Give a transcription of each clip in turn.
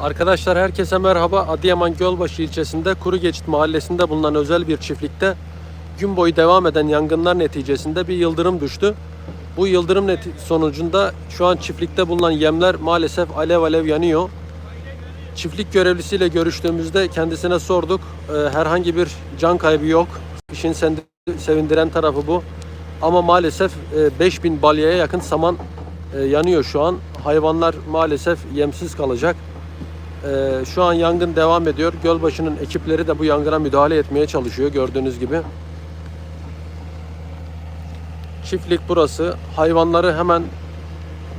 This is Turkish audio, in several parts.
Arkadaşlar herkese merhaba. Adıyaman Gölbaşı ilçesinde Kuru Geçit mahallesinde bulunan özel bir çiftlikte gün boyu devam eden yangınlar neticesinde bir yıldırım düştü. Bu yıldırım sonucunda şu an çiftlikte bulunan yemler maalesef alev alev yanıyor. Çiftlik görevlisiyle görüştüğümüzde kendisine sorduk. Ee, herhangi bir can kaybı yok. İşin sevindiren tarafı bu. Ama maalesef e, 5000 balyaya yakın saman e, yanıyor şu an. Hayvanlar maalesef yemsiz kalacak. Ee, şu an yangın devam ediyor. Gölbaşı'nın ekipleri de bu yangına müdahale etmeye çalışıyor gördüğünüz gibi. Çiftlik burası. Hayvanları hemen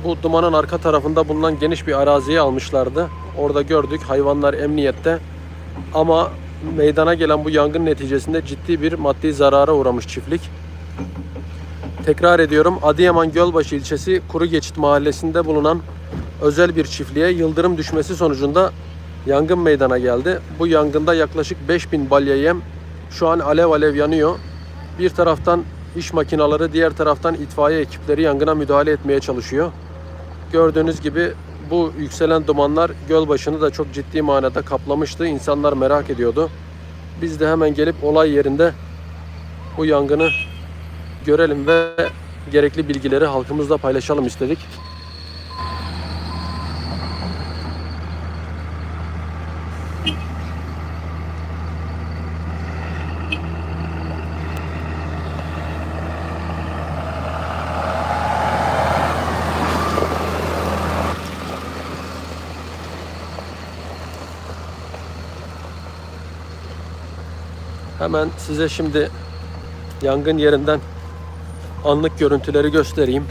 bu dumanın arka tarafında bulunan geniş bir araziye almışlardı. Orada gördük hayvanlar emniyette. Ama meydana gelen bu yangın neticesinde ciddi bir maddi zarara uğramış çiftlik. Tekrar ediyorum Adıyaman Gölbaşı ilçesi Kuru Geçit mahallesinde bulunan özel bir çiftliğe yıldırım düşmesi sonucunda yangın meydana geldi. Bu yangında yaklaşık 5000 balya yem şu an alev alev yanıyor. Bir taraftan iş makinaları, diğer taraftan itfaiye ekipleri yangına müdahale etmeye çalışıyor. Gördüğünüz gibi bu yükselen dumanlar göl başını da çok ciddi manada kaplamıştı. İnsanlar merak ediyordu. Biz de hemen gelip olay yerinde bu yangını görelim ve gerekli bilgileri halkımızla paylaşalım istedik. Hemen size şimdi yangın yerinden anlık görüntüleri göstereyim.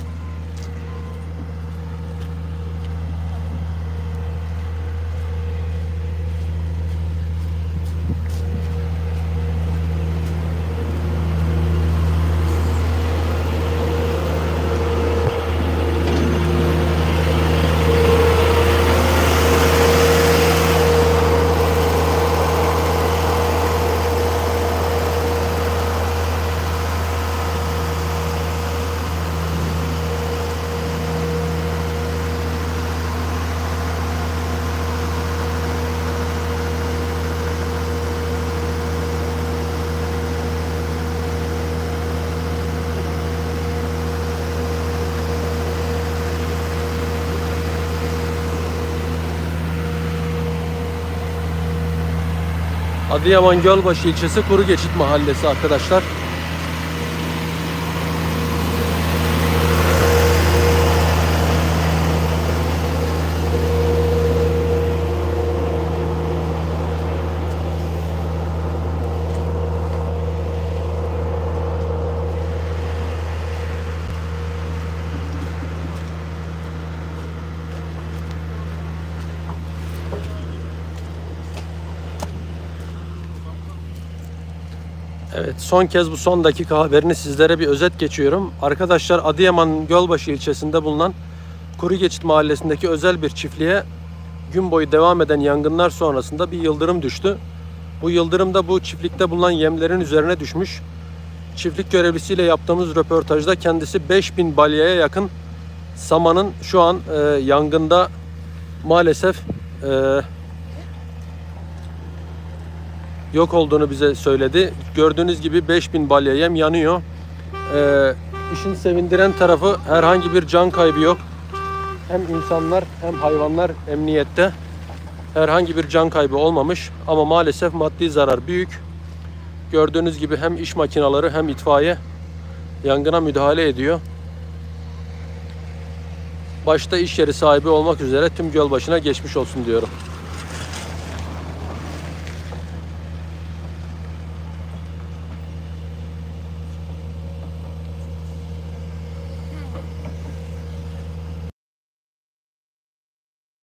Adıyaman Gölbaşı ilçesi Kuru Geçit Mahallesi arkadaşlar. Evet son kez bu son dakika haberini sizlere bir özet geçiyorum. Arkadaşlar Adıyaman Gölbaşı ilçesinde bulunan Kuru Geçit mahallesindeki özel bir çiftliğe gün boyu devam eden yangınlar sonrasında bir yıldırım düştü. Bu yıldırım da bu çiftlikte bulunan yemlerin üzerine düşmüş. Çiftlik görevlisiyle yaptığımız röportajda kendisi 5000 balyaya yakın samanın şu an e, yangında maalesef e, yok olduğunu bize söyledi. Gördüğünüz gibi 5000 balya yem yanıyor. Ee, işin sevindiren tarafı herhangi bir can kaybı yok. Hem insanlar hem hayvanlar emniyette. Herhangi bir can kaybı olmamış ama maalesef maddi zarar büyük. Gördüğünüz gibi hem iş makinaları hem itfaiye yangına müdahale ediyor. Başta iş yeri sahibi olmak üzere tüm göl başına geçmiş olsun diyorum.